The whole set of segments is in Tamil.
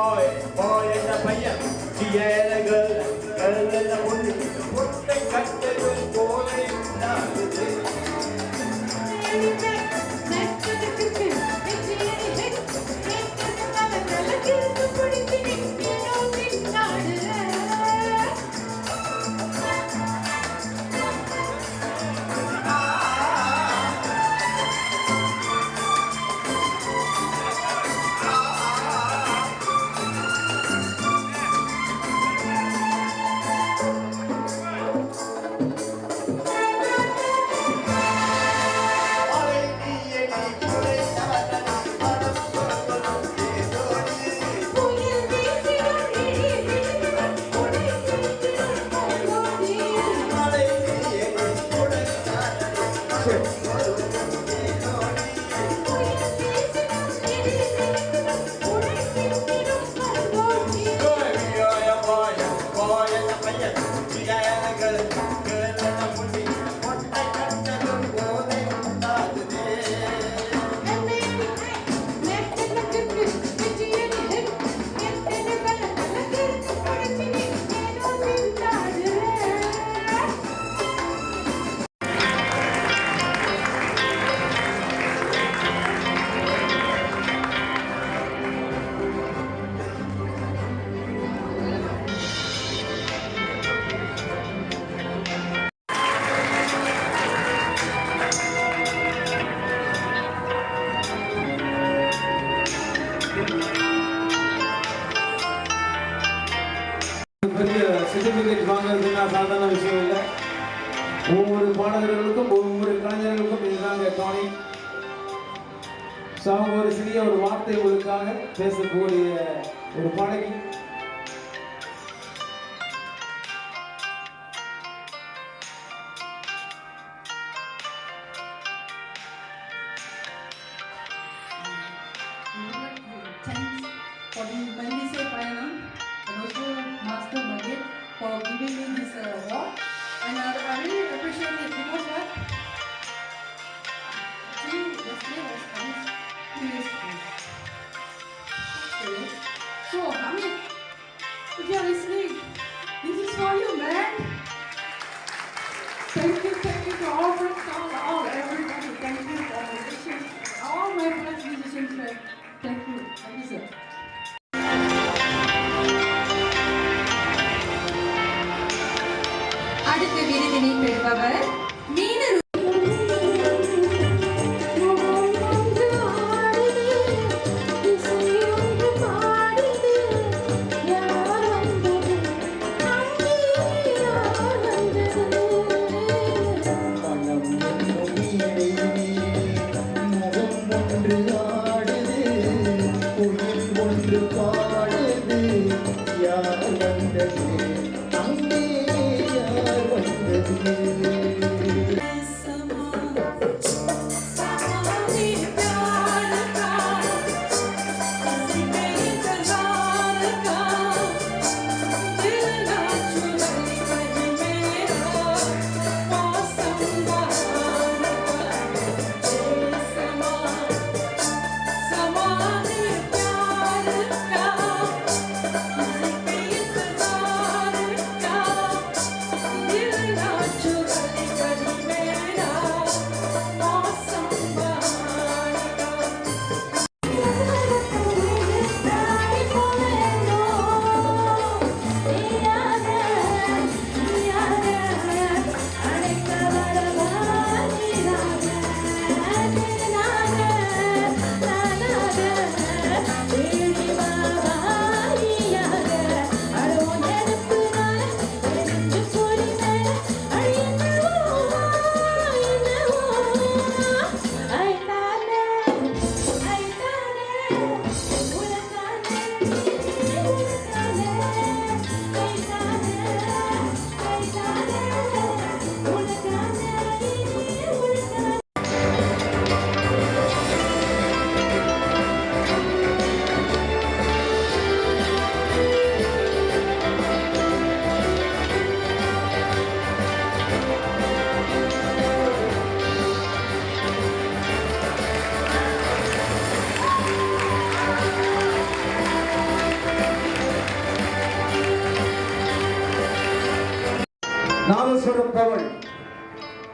boy, boy என்ற பையன் ஏழை girl, girl என்ற பொண்ணு பொண்ணை கட்டது போல இருந்தால் சகோதரர்களுக்கும் ஒவ்வொரு கலைஞர்களுக்கும் இதுதான் டானிக் ஸோ ஒரு சிறிய ஒரு வார்த்தை உங்களுக்காக பேசக்கூடிய ஒரு படகு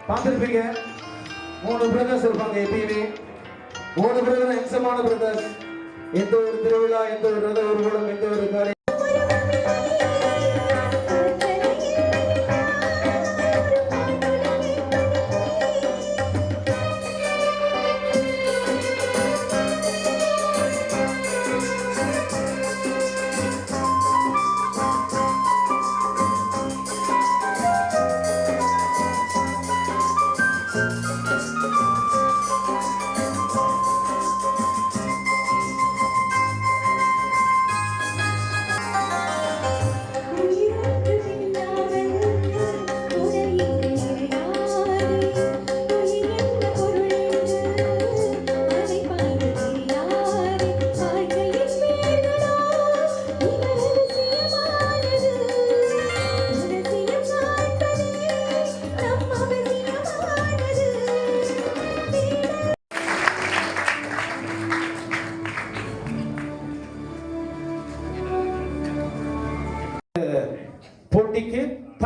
நாதஸ்வரம் பார்த்துருப்பீங்க. மூணு பிரதர்ஸ் இருப்பாங்க எப்பயுமே. மூணு பிரதர் ஹென்சமான பிரதர்ஸ் எந்த ஒரு திருவிழா எந்த ஒரு ரத ஊர்வலம் எந்த ஒரு காரியம்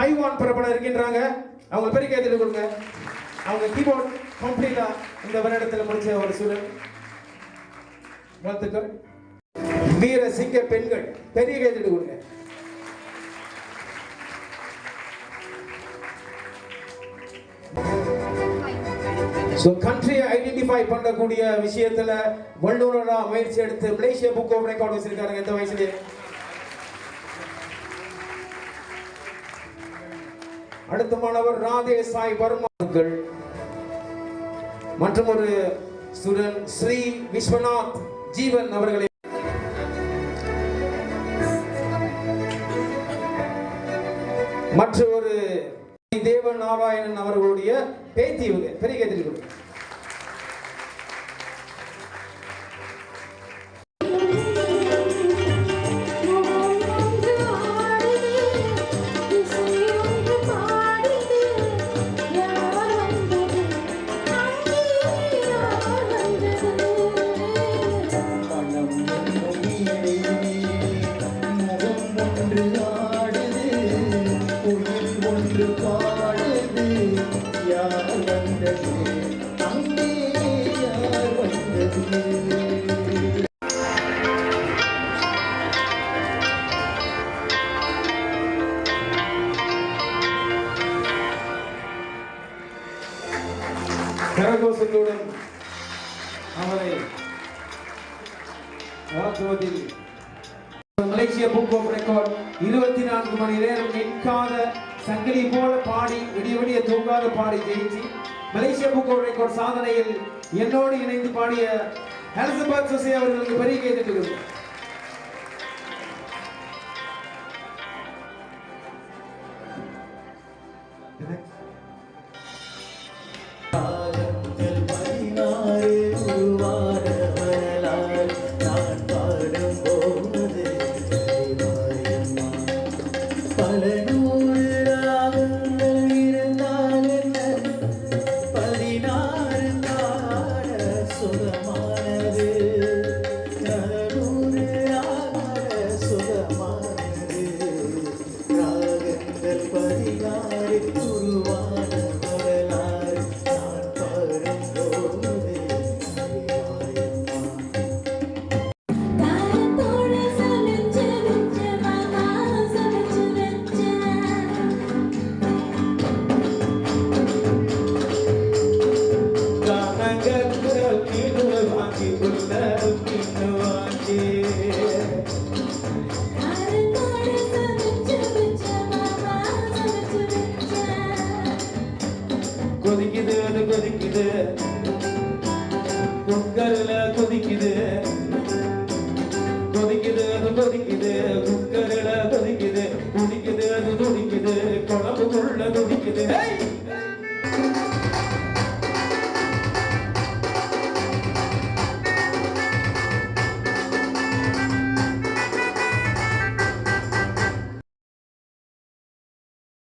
தைவான் புறப்பட இருக்கின்றாங்க. அவங்க பெரிய கைதில் கொடுங்க. அவங்க கீபோர்ட் கம்ப்ளீட்டா இந்த வருடத்தில் முடிச்ச ஒரு சூழல். வாழ்த்துக்கள். வீர சிங்க பெண்கள் பெரிய கைதில் கொடுங்க. ஸோ கண்ட்ரியை ஐடென்டிஃபை பண்ணக்கூடிய விஷயத்தில் வல்லுநராக முயற்சி எடுத்து மலேசியா புக் ஆஃப் ரெக்கார்ட் வச்சிருக்காங்க. இந்த வயசுலேயே அடுத்த மாணவர் ராதே சாய் வர்மாக்கள் மற்றும் ஒரு ஸ்டூடெண்ட் ஸ்ரீ விஸ்வநாத் ஜீவன் அவர்களை. மற்ற ஒரு தேவ நாராயணன் அவர்களுடைய பேத்தி பெரிய கைத்தறி வாழ்த்துவதில் மலேசிய புக் ஆஃப் ரெக்கார்ட் இருபத்தி நான்கு மணி நேரம் நிற்காத சங்கிலி போல பாடி விடிய விடிய தூங்காத பாடி ஜெயிச்சு மலேசிய புக் ஆஃப் ரெக்கார்ட் சாதனையில் என்னோடு இணைந்து பாடிய ஹெல்சபர்க் சுசே அவர்களுக்கு பெரிய கைதட்டு